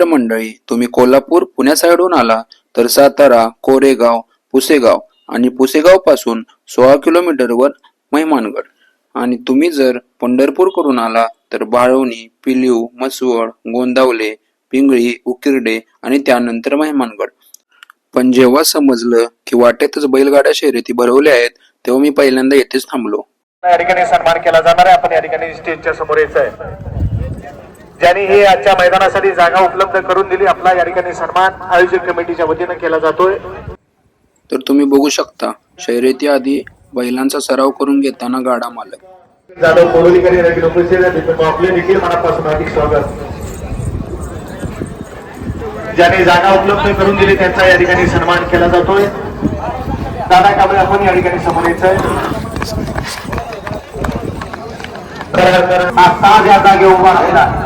तर मंडळी तुम्ही कोल्हापूर पुण्या साईडहून आला तर सातारा कोरेगाव पुसेगाव आणि पुसेगावपासून सोळा किलोमीटरवर महिमानगड. आणि तुम्ही जर पंढरपूर करून आला तर बाळवणी पिलीव मसवड गोंदावले पिंगळी उकिरडे आणि त्यानंतर महिमानगड. पण जेव्हा समजलं की वाटेतच बैलगाड्या शर्यती भरवल्या आहेत तेव्हा मी पहिल्यांदा येथेच थांबलो. या ठिकाणी सन्मान केला जाणार आहे. आपण या ठिकाणी स्टेजच्या समोर यायचं आहे. ज्यांनी ही आजच्या मैदानासाठी जागा उपलब्ध करून दिली आपला या ठिकाणी सन्मान आयोजक कमिटीच्या वतीनं केला जातोय तर तुम्ही बघू शकता शर्यती आधी बैलांचा सराव करून घेताना गाडा मालक जाधव कोरोलीकरी उपस्थित आहेत आपले देखील मनापासून हार्दिक स्वागत ज्यांनी जागा उपलब्ध करून दिली त्यांचा या ठिकाणी सन्मान केला जातोय दादा काबळे आपण या ठिकाणी समोर यायचंय तर- तर हा ताज या जागे उभा राहिला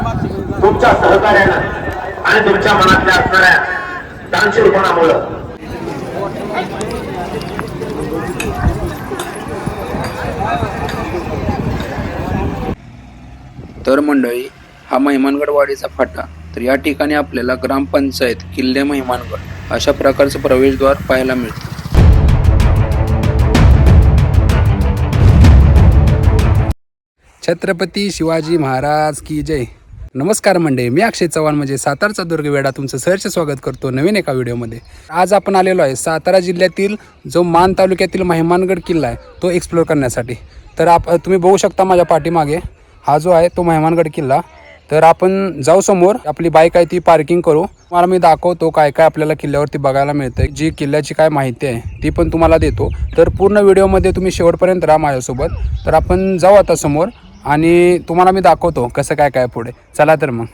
तुमच्या सहकार्यानं आणि तुमच्या मनातल्या असणाऱ्या दानशूरपणामुळं. तर मंडळी हा महिमानगड वाडीचा फाटा तर या ठिकाणी आपल्याला ग्रामपंचायत किल्ले महिमानगड अशा प्रकारचं प्रवेशद्वार पाहायला मिळतं. छत्रपती शिवाजी महाराज की जय. नमस्कार मंडळी मी अक्षय चव्हाण म्हणजे सातारचा दुर्ग वेडा तुमचं सहर्ष स्वागत करतो नवीन एका व्हिडिओमध्ये. आज आपण आलेलो आहे सातारा जिल्ह्यातील जो मान तालुक्यातील महिमानगड किल्ला आहे तो एक्सप्लोर करण्यासाठी. तर आप तुम्ही बघू शकता माझ्या पाठीमागे हा जो आहे तो मेहमानगड किल्ला. तर आपण जाऊ समोर आपली बाईक आहे ती पार्किंग करू. तुम्हाला मी दाखवतो काय काय आपल्याला किल्ल्यावरती बघायला मिळतंय जी किल्ल्याची काय माहिती आहे ती पण तुम्हाला देतो. तर पूर्ण व्हिडिओमध्ये तुम्ही शेवटपर्यंत राहा माझ्यासोबत. तर आपण जाऊ आता समोर. आणि तुम्हाला मी दाखवतो कसं काय काय पुढे. चला तर मग.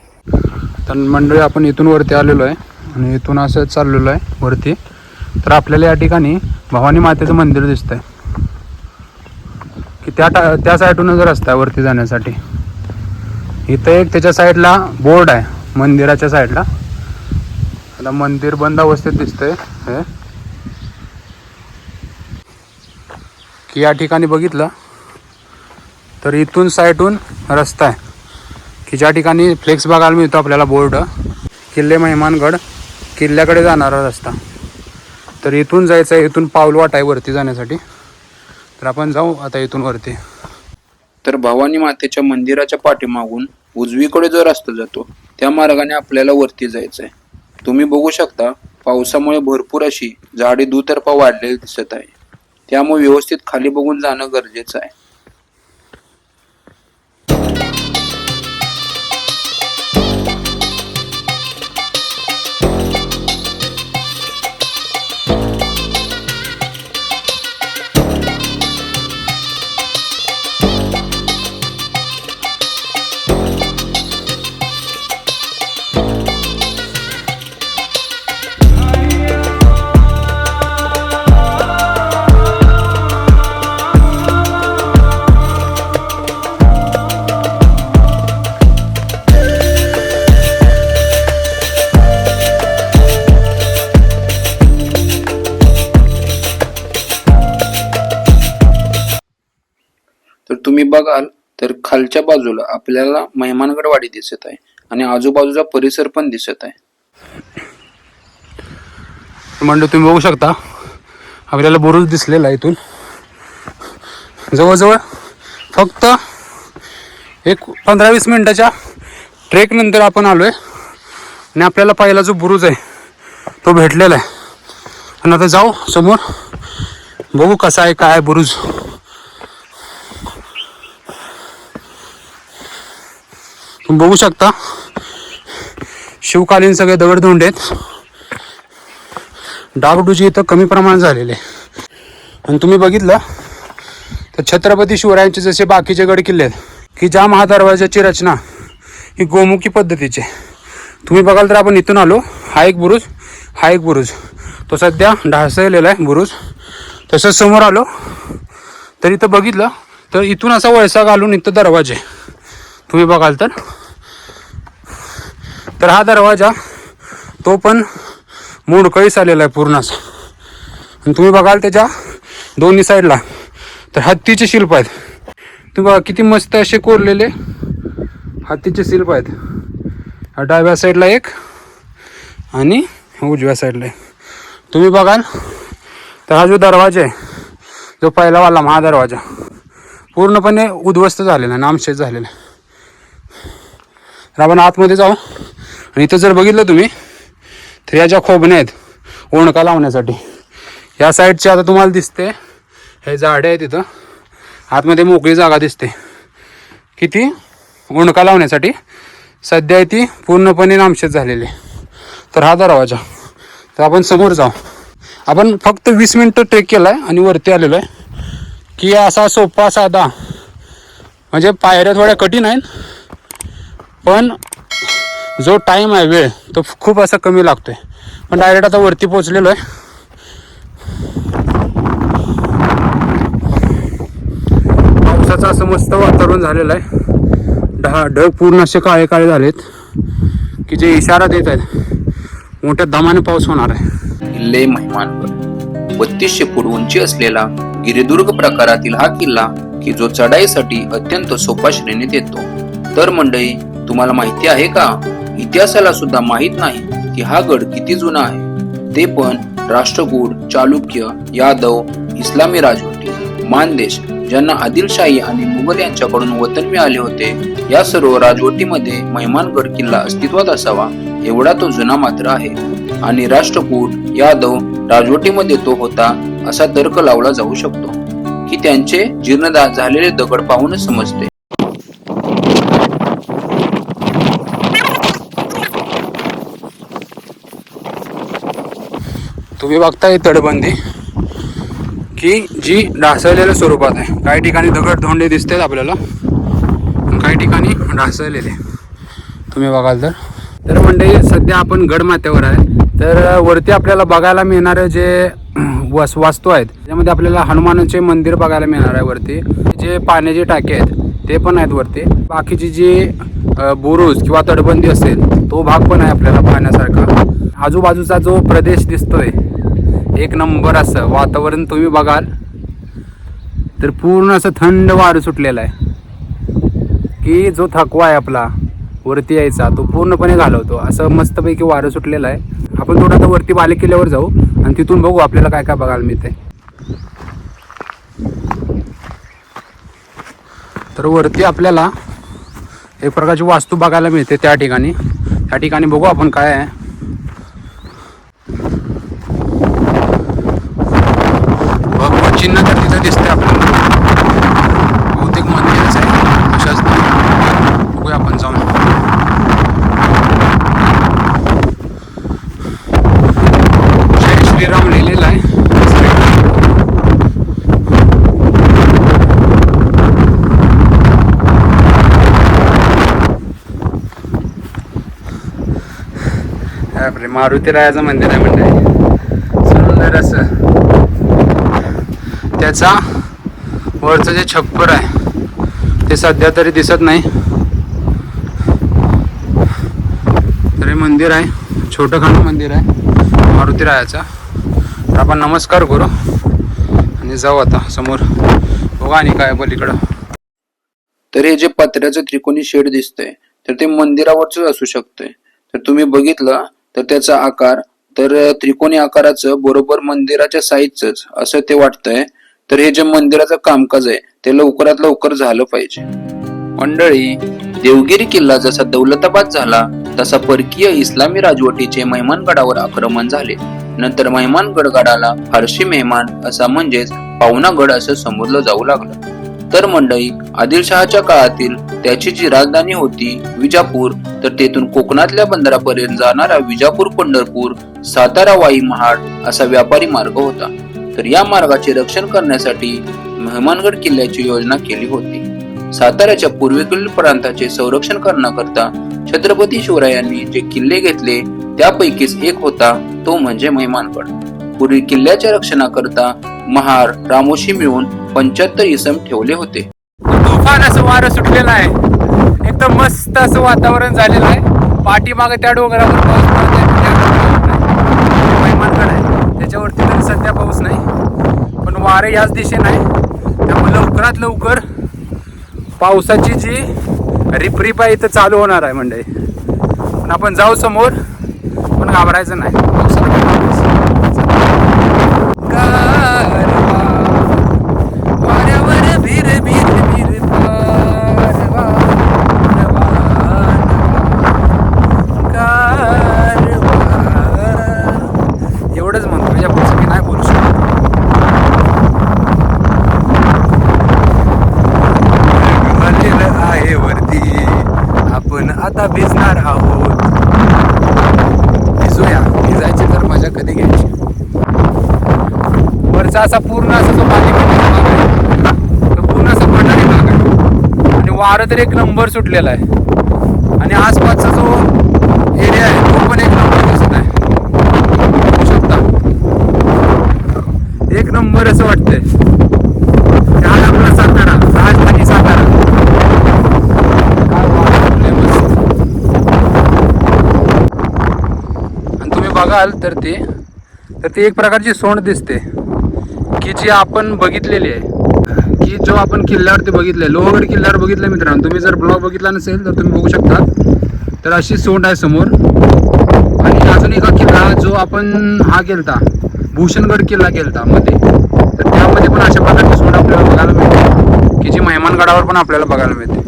तर मंडळी आपण इथून वरती आलेलो आहे आणि इथून असं चाललेलो आहे वरती. तर आपल्याला या ठिकाणी भवानी मातेचं मंदिर दिसतंय. की त्या टा त्या साईडूनच रस्ता आहे वरती जाण्यासाठी. इथं एक त्याच्या साईडला बोर्ड आहे मंदिराच्या साईडला. आता मंदिर बंद अवस्थेत दिसतंय हे. की या ठिकाणी बघितलं तर इथून साईडून रस्ता आहे. की ज्या ठिकाणी फ्लेक्स बघायला मिळतो आपल्याला बोर्ड किल्ले मेहमानगड किल्ल्याकडे जाणारा रस्ता. तर इथून जायचं आहे इथून पावलवाट आहे वरती जाण्यासाठी. तर आपण जाऊ आता इथून वरती. तर भवानी मातेच्या मंदिराच्या पाठीमागून उजवीकडे जो रस्ता जातो त्या मार्गाने आपल्याला वरती जायचं आहे तुम्ही बघू शकता पावसामुळे भरपूर अशी झाडे दुतर्फा वाढलेली दिसत आहे. त्यामुळे व्यवस्थित खाली बघून जाणं गरजेचं आहे. खालच्या बाजूला आपल्याला मेहमानगड वाडी दिसत आहे आणि आजूबाजूचा परिसर पण दिसत आहे. म्हणजे तुम्ही बघू शकता आपल्याला बुरुज दिसलेला आहे इथून. जवळजवळ फक्त एक पंधरा वीस मिनिटाच्या ट्रेक नंतर आपण आलोय आणि आपल्याला पहिला जो बुरुज आहे तो भेटलेला आहे. आणि आता जाऊ समोर बघू कसा आहे काय बुरुज. बघू शकता. शिवकालीन सगळे दगडधोंडे आहेत. डागडुजी इथं कमी प्रमाणात झालेले आहे. आणि तुम्ही बघितलं तर छत्रपती शिवरायांचे जसे बाकीचे गड किल्ले आहेत की ज्या महादरवाजाची रचना ही गोमुखी पद्धतीची तुम्ही बघाल तर आपण इथून आलो हा एक बुरुज हा एक बुरुज. तो सध्या ढासळलेला आहे बुरुज. तसंच समोर आलो तर इथं बघितलं तर इथून असा वळसा घालून इथं दरवाजे तुम्ही बघाल तर. तर हा दरवाजा तो पण मोडकळीस आलेला आहे पूर्णच. आणि तुम्ही बघाल त्याच्या दोन्ही साईडला तर हत्तीचे शिल्प आहेत. तुम्ही बघा किती मस्त असे कोरलेले हत्तीचे शिल्प आहेत. हा डाव्या साईडला एक आणि उजव्या साईडला आहे तुम्ही बघाल तर हा जो दरवाजा आहे जो पहिलावाला महादरवाजा पूर्णपणे उद्ध्वस्त झालेला आहे नामशेष झालेला आहे. आपण आतमध्ये जाऊ. आणि इथं जर बघितलं तुम्ही तर या ज्या खोबण्या आहेत ओणका लावण्यासाठी या साईडची आता तुम्हाला दिसते हे झाडे आहेत तिथं आतमध्ये मोकळी जागा दिसते. किती? ओणका लावण्यासाठी. सध्या ती पूर्णपणे नामशेत झालेली आहे. तर हा दरवाजा. तर आपण समोर जाऊ. आपण फक्त वीस मिनटं ट्रेक केला आहे आणि वरती आलेलो आहे. की असा सोपा साधा म्हणजे पायऱ्या थोड्या कठीण आहेत पण जो टाईम आहे वेळ तो खूप असा कमी लागतोय. पण डायरेक्ट आता वरती पोहोचलेलो आहे. पावसाचं असं मस्त वातावरण झालेलं आहे. ढा ढग पूर्ण असे काळे काळे झालेत की जे इशारा देत आहेत. मोठ्या दमाने पाऊस होणार आहे. किल्ले महिमानगड बत्तीसशे फूट उंची असलेला गिरिदुर्ग प्रकारातील हा किल्ला की जो चढाईसाठी अत्यंत सोपा श्रेणीत येतो. तर मंडळी तुम्हाला माहिती आहे का? इतिहासाला सुद्धा माहीत नाही की हा गड किती जुना आहे. ते पण राष्ट्रकूट चालुक्य यादव इस्लामी राजवटी मानदेश ज्यांना आदिलशाही आणि मुघल यांच्याकडून वतन मिळाले होते या सर्व राजवटीमध्ये महिमानगड किल्ला अस्तित्वात असावा एवढा तो जुना मात्र आहे. आणि राष्ट्रकूट यादव राजवटीमध्ये तो होता असा तर्क लावला जाऊ शकतो की त्यांचे जीर्णदार झालेले दगड पाहूनच समजते. तुम्ही बघताय तटबंदी की जी ढासळलेल्या स्वरूपात आहे. काही ठिकाणी दगड धोंडे दिसतात आपल्याला काही ठिकाणी ढासळलेले. तुम्ही बघाल तर. तर म्हणजे सध्या आपण गडमाथ्यावर आहे. तर वरती आपल्याला बघायला मिळणारे जे वस वास्तू आहेत त्यामध्ये आपल्याला हनुमानाचे मंदिर बघायला मिळणार आहे वरती. जे पाण्याचे टाके आहेत ते पण आहेत वरती. बाकीची जी बुरुज किंवा तटबंदी असेल तो भाग पण आहे आपल्याला पाहण्यासारखा. आजूबाजूचा जो प्रदेश दिसतोय एक नंबर असं वातावरण तुम्ही बघाल. तर पूर्ण असं थंड वारं सुटलेलं आहे. की जो थकवा आहे आपला वरती यायचा तो पूर्णपणे घालवतो. असं मस्तपैकी वारं सुटलेलं आहे. आपण थोडं आता वरती बालेकिल्ल्यावर जाऊ आणि तिथून बघू आपल्याला काय काय बघायला मिळते तर वरती आपल्याला एक प्रकारची वास्तू बघायला मिळते त्या ठिकाणी. त्या ठिकाणी बघू आपण काय आहे. चिन्ह तर तिथं दिसते आपल्याला. बहुतेक मंदिरच आहे. अशाच बघूया आपण जाऊन. जय श्रीराम लिहिलेला आहे. आपले मारुती रायाचं मंदिर आहे म्हणजे सुंदर असं. त्याचा वरचं जे छप्पर आहे ते सध्या तरी दिसत नाही. तर हे मंदिर आहे छोटं खाणं मंदिर आहे मारुती रायाचा तर आपण नमस्कार करू आणि जाऊ आता समोर. बघा आणि काय पलीकडं तर हे जे पत्र्याचं त्रिकोणी शेड दिसतंय तर ते मंदिरावरच असू शकतंय. तर तुम्ही बघितलं तर त्याचा आकार तर त्रिकोणी आकाराचं बरोबर मंदिराच्या साईजच असं ते वाटतंय. तर हे जे मंदिराचं कामकाज आहे ते लवकरात लवकर झालं पाहिजे. मंडळी देवगिरी किल्ला जसा दौलताबाद झाला तसा परकीय इस्लामी राजवटीचे मेहमानगडावर आक्रमण झाले. नंतर मेहमानगड गडाला फारशी मेहमान असा म्हणजेच पावनागड असं संबोधलं जाऊ लागलं. तर मंडळी आदिलशहाच्या काळातील त्याची जी राजधानी होती विजापूर तर तेथून कोकणातल्या बंदरापर्यंत जाणारा विजापूर पंढरपूर सातारा वाई महाड असा व्यापारी मार्ग होता. तर या मार्गाचे रक्षण करण्यासाठी मेहमानगड किल्ल्याची योजना केली होती. साताऱ्याच्या पूर्वेकडील प्रांताचे संरक्षण करण्याकरता छत्रपती शिवरायांनी जे किल्ले घेतले त्यापैकीच एक होता तो म्हणजे मेहमानगड. पूर्वी किल्ल्याच्या रक्षणाकरता महार रामोशी मिळून पंच्याहत्तर इसम ठेवले होते. तुफान असं वारं सुटलेलं आहे. एकदम मस्त असं वातावरण झालेलं आहे. पाठीमागे त्या डोंगरावर पाऊस आहे, त्या डोंगरावर नाही. हे मैमानगड आहे त्याच्यावरती तरी सध्या पाऊस नाही. पण वारे याच दिशेने आहे. त्यामुळे लवकरात लवकर पावसाची जी रिपरिप आहे इथं चालू होणार आहे म्हणजे पण आपण जाऊ समोर पण घाबरायचं नाही. पावसाला काय घाबरायचं. गारवा, वाऱ्यावर भिर भिर भिर गारवा, गारवा, गारवा. एवढंच म्हणतो या पुढचं मी नाही बोलू शकत आलेलं आहे वरती आपण आता भिजणार आहोत भिजूया भिजायची तर मजा कधी घ्यायची वरचा असा पूर्ण असा जो पाणी पूर्ण असा पठारी भाग आहे. आणि वारं तर एक नंबर सुटलेला आहे. आणि आसपासचा जो एरिया आहे तो पण एक नंबर दिसत आहे. शकता. एक नंबर असं वाटतंय. आणि तुम्ही बघाल तर ते तर ती एक प्रकारची सोंड दिसते. की जी आपण बघितलेली आहे की जो आपण किल्ल्यावरती बघितलंय लोहगड किल्ल्यावर बघितलं मित्रांनो. तुम्ही जर ब्लॉग बघितला नसेल तर तुम्ही बघू शकता तर अशी सोंड आहे समोर. आणि अजून एका किल्ला जो आपण हा केलता भूषणगड किल्ला केलता मध्ये. तर त्यामध्ये पण अशा प्रकारची सोंड आपल्याला बघायला मिळते. की जी मेहमानगडावर पण आपल्याला बघायला मिळते.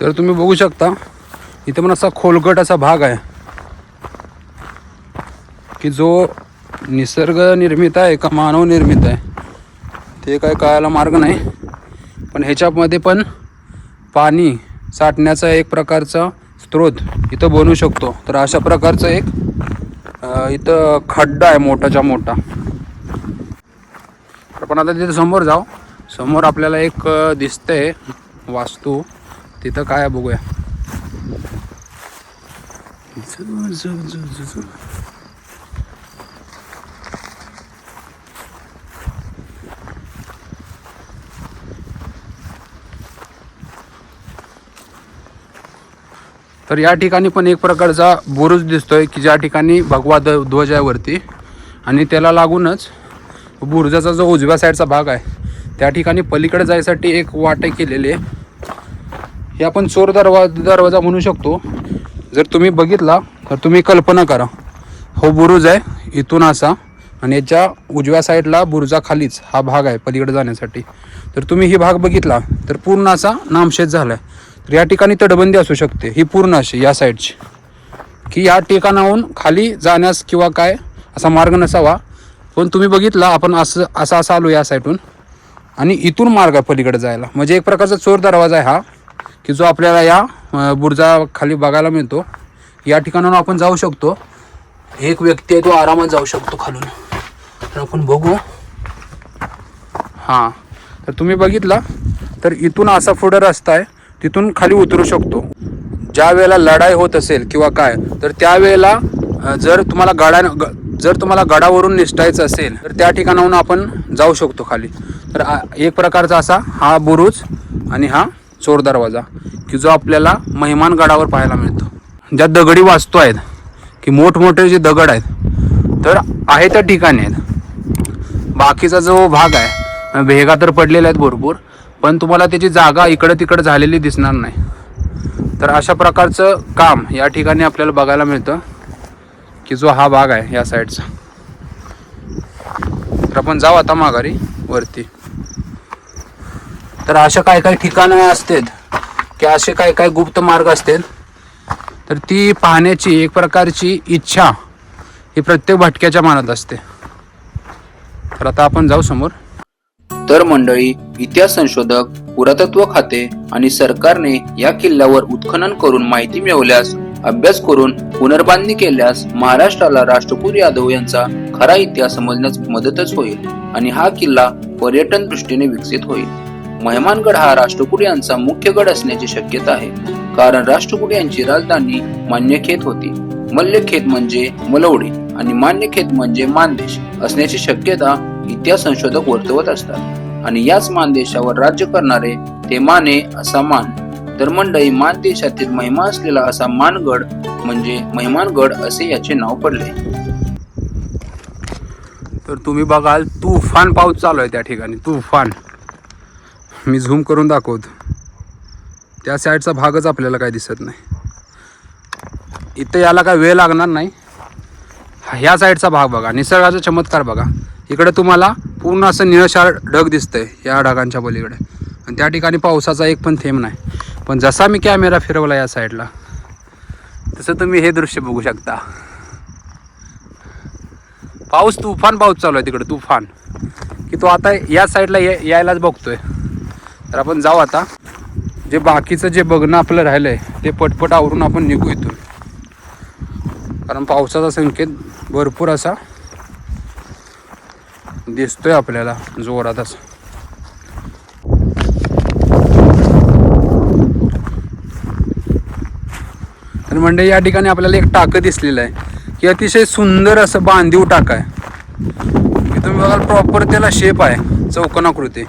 तर तुम्ही बघू शकता इथे पण असा खोलगट असा भाग आहे. की जो निसर्ग निर्मित आहे का मानव निर्मित आहे ते काय कळायला मार्ग नाही. पण ह्याच्यामध्ये पण पाणी साठण्याचा एक प्रकारचा स्रोत इथं बनू शकतो. तर अशा प्रकारचं एक इथं खड्डा आहे मोठाच्या मोठा. तर आपण आता तिथं समोर जाऊ. समोर आपल्याला एक दिसतंय वास्तू. तिथं काय आहे बघूया. तर या ठिकाणी पण एक प्रकारचा बुरुज दिसतोय की ज्या ठिकाणी भगवा द ध्वज आहे वरती. आणि त्याला लागूनच बुरुजाचा जो उजव्या साईडचा भाग आहे त्या ठिकाणी पलीकडे जायसाठी एक वाटे केलेली आहे. हे आपण चोर दरवा दरवाजा म्हणू शकतो. जर तुम्ही बघितला तर तुम्ही कल्पना करा. हो बुरुज आहे इथून असा. आणि याच्या उजव्या साईडला बुरुजाखालीच हा भाग आहे पलीकडे जाण्यासाठी. तर तुम्ही ही भाग बघितला तर पूर्ण असा नामशेष झाला आहे तर या ठिकाणी तटबंदी असू शकते. ही पूर्ण अशी या साईडची. की या ठिकाणाहून खाली जाण्यास किंवा काय असा मार्ग नसावा. पण तुम्ही बघितला आपण असं असा असा आलो या साईडून आणि इथून मार्ग आहे पलीकडे जायला. म्हणजे एक प्रकारचा चोर दरवाजा आहे हा की जो आपल्याला या बुर्जा खाली बघायला मिळतो. या ठिकाणाहून आपण जाऊ शकतो. एक व्यक्ती आहे तो आरामात जाऊ शकतो खालून. तर आपण बघू. हां. तर तुम्ही बघितला तर इथून असा पुढं रस्ता आहे. तिथून खाली उतरू शकतो. ज्या वेळेला लढाई होत असेल किंवा काय तर त्यावेळेला जर तुम्हाला गडा ग- जर तुम्हाला गडावरून निसटायचं असेल तर त्या ठिकाणाहून आपण जाऊ शकतो खाली. तर एक प्रकारचा असा हा बुरुज आणि हा चोर दरवाजा की जो आपल्याला महिमान गडावर पाहायला मिळतो. ज्या दगडी वास्तू आहेत की मोठमोठे जे दगड आहेत तर आहे त्या ठिकाणी आहेत. बाकीचा जो भाग आहे भेगा तर पडलेला आहेत भरपूर पण तुम्हाला त्याची जागा इकडं तिकडं झालेली दिसणार नाही. तर अशा प्रकारचं काम या ठिकाणी आपल्याला बघायला मिळतं की जो हा भाग आहे या साईडचा. तर आपण जाऊ आता माघारी वरती. तर अशा काय काय ठिकाणं असतात की असे काय काय गुप्त मार्ग असतात तर ती पाहण्याची एक प्रकारची इच्छा ही प्रत्येक भटक्याच्या मनात असते. तर आता आपण जाऊ समोर. तर मंडळी इतिहास संशोधक पुरातत्व खाते आणि सरकारने या किल्ल्यावर उत्खनन करून माहिती मिळवल्यास अभ्यास करून पुनर्बांधणी केल्यास महाराष्ट्राला राष्ट्रपूर यादव यांचा खरा इतिहास समजण्यास मदतच होईल आणि हा किल्ला पर्यटन दृष्टीने विकसित होईल. मेहमानगड हा राष्ट्रकुट यांचा मुख्य गड असण्याची शक्यता आहे कारण राष्ट्रकुट यांची राजधानी मान्यखेत होती. मल्लखेत म्हणजे मलवडी आणि मान्यखेत म्हणजे मानदेश असण्याची शक्यता इतिहास संशोधक वर्तवत असतात. आणि याच मानदेशावर राज्य करणारे ते माने असा मान. तर मंडळी मान देशातील महिमा असलेला असा मानगड म्हणजे महिमानगड असे याचे नाव पडले. तर तुम्ही बघाल तुफान पाऊस चालू आहे त्या ठिकाणी तुफान. मी झूम करून दाखवतो. त्या साईडचा भागच आपल्याला काय दिसत नाही. इथं याला काय वेळ लागणार नाही. ह्या साईडचा भाग बघा निसर्गाचा चमत्कार बघा. इकडे तुम्हाला पूर्ण असं निळशार ढग दिसतंय या ढगांच्या पलीकडे. आणि त्या ठिकाणी पावसाचा एक पण थेंब नाही. पण जसा मी कॅमेरा फिरवला या साईडला तसं तुम्ही हे दृश्य बघू शकता. पाऊस तुफान पाऊस चालू आहे तिकडे तुफान. की तो आता या साईडला ये यायलाच बघतोय. तर आपण जाऊ आता. जे बाकीचं जे बघणं आपलं राहिलंय ते पटपट आवरून आपण निघू इथून. कारण पावसाचा संकेत भरपूर असा. दिसतोय आपल्याला जोरात तर म्हणजे या ठिकाणी आपल्याला एक टाकं दिसलेलं आहे. की अतिशय सुंदर असं बांधीव टाक आहे. की तुम्ही बघाल प्रॉपर त्याला शेप आहे चौकोनाकृती.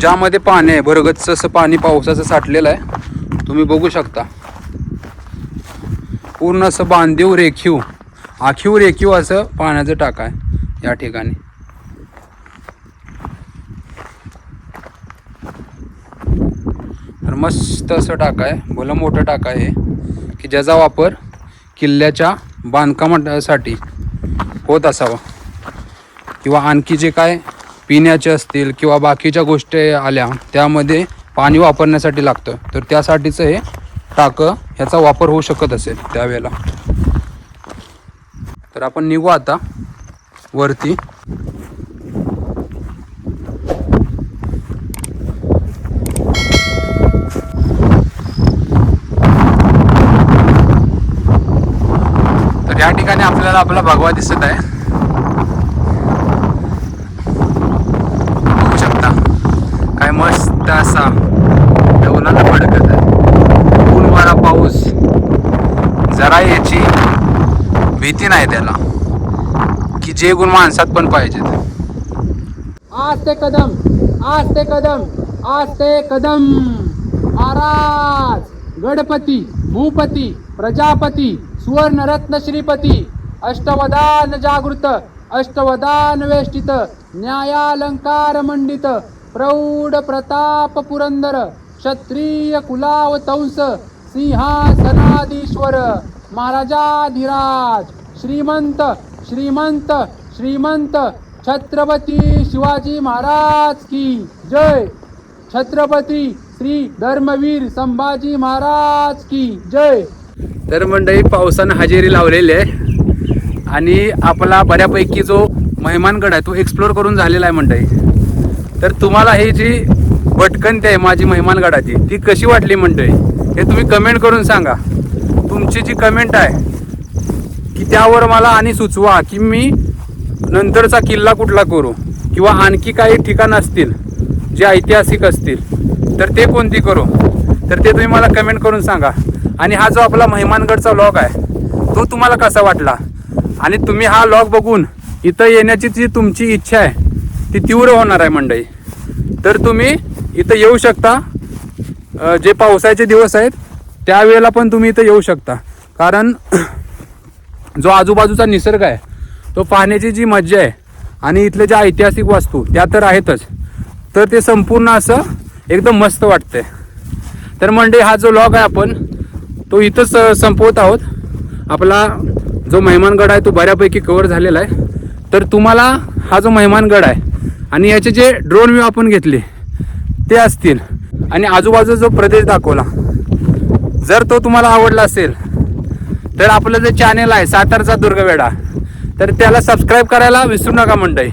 ज्यामध्ये पाणी आहे भरगतचं असं पाणी पावसाचं साठलेलं आहे. तुम्ही बघू शकता. पूर्ण असं बांधीव रेखीव आखीव रेखीव असं पाण्याचं टाक आहे. या ठिकाणी. तर मस्त असं टाका आहे भलं मोठं टाका आहे की ज्याचा वापर किल्ल्याच्या बांधकामासाठी होत असावा. किंवा आणखी जे काय पिण्याचे असतील किंवा बाकीच्या गोष्टी आल्या त्यामध्ये पाणी वापरण्यासाठी लागतं. तर त्यासाठीचं हे टाकं ह्याचा वापर होऊ शकत असेल त्यावेळेला. तर आपण निघू आता. वरती. तर या ठिकाणी आपल्याला आपला भगवा दिसत आहे. बघू शकता. काय मस्त असा डौलाला फडकत आहे. ऊन वारा पाऊस. जरा याची भीती नाही त्याला. जे गुण माणसात पण पाहिजेत. आस्ते कदम आस्ते कदम आस्ते कदम. महाराज गणपती भूपती प्रजापती सुवर्णरत्न श्रीपती अष्टवदान जागृत अष्टवदान वेष्टित न्यायालंकार मंडित प्रौढ प्रताप पुरंदर क्षत्रिय कुलावतंस सिंहासनाधीश्वर महाराजाधिराज श्रीमंत श्रीमंत श्रीमंत छत्रपती शिवाजी महाराज की जय. छत्रपती श्री धर्मवीर संभाजी महाराज की जय. तर मंडळी पावसानं हजेरी लावलेली आहे. आणि आपला बऱ्यापैकी जो मेहमानगड आहे तो एक्सप्लोर करून झालेला आहे मंडळी. तर तुम्हाला ही जी भटकंती आहे माझी मेहमानगडाची ती कशी वाटली मंडळी? हे तुम्ही कमेंट करून सांगा. तुमची जी कमेंट आहे की त्यावर मला आणि सुचवा की मी नंतरचा किल्ला कुठला करू? किंवा आणखी काही ठिकाण असतील जे ऐतिहासिक असतील तर ते कोणती करू? तर ते तुम्ही मला कमेंट करून सांगा. आणि हा जो आपला मेहमानगडचा लॉग आहे तो तुम्हाला कसा वाटला? आणि तुम्ही हा लॉग बघून इथं येण्याची जी तुमची इच्छा आहे ती तीव्र होणार आहे मंडळी. तर तुम्ही इथं येऊ शकता. जे पावसाचे दिवस आहेत त्यावेळेला पण तुम्ही इथं येऊ शकता. कारण जो आजूबाजूचा निसर्ग आहे तो पाहण्याची जी मज्जा आहे आणि इथले ज्या ऐतिहासिक वास्तू त्या तर आहेतच. तर ते संपूर्ण असं एकदम मस्त वाटतंय. तर म्हणजे हा जो लॉग आहे आपण तो इथंच संपवत आहोत. आपला जो मेहमानगड आहे तो बऱ्यापैकी कव्हर झालेला आहे. तर तुम्हाला हा जो मेहमानगड आहे आणि याचे जे ड्रोन व्ह्यू आपण घेतले ते असतील. आणि आजूबाजूचा जो प्रदेश दाखवला जर तो तुम्हाला आवडला असेल तर आपलं जे चॅनेल आहे सातारचा दुर्गवेडा तर त्याला सबस्क्राईब करायला विसरू नका मंडई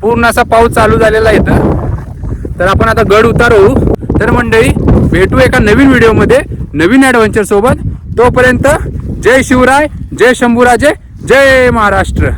पूर्ण असा पाऊस चालू झालेला आहे इथं. तर आपण आता गड उतारू. तर मंडळी भेटू एका नवीन व्हिडिओमध्ये नवीन ॲडव्हेंचरसोबत तोपर्यंत जय शिवराय जय शंभूराजे जय महाराष्ट्र.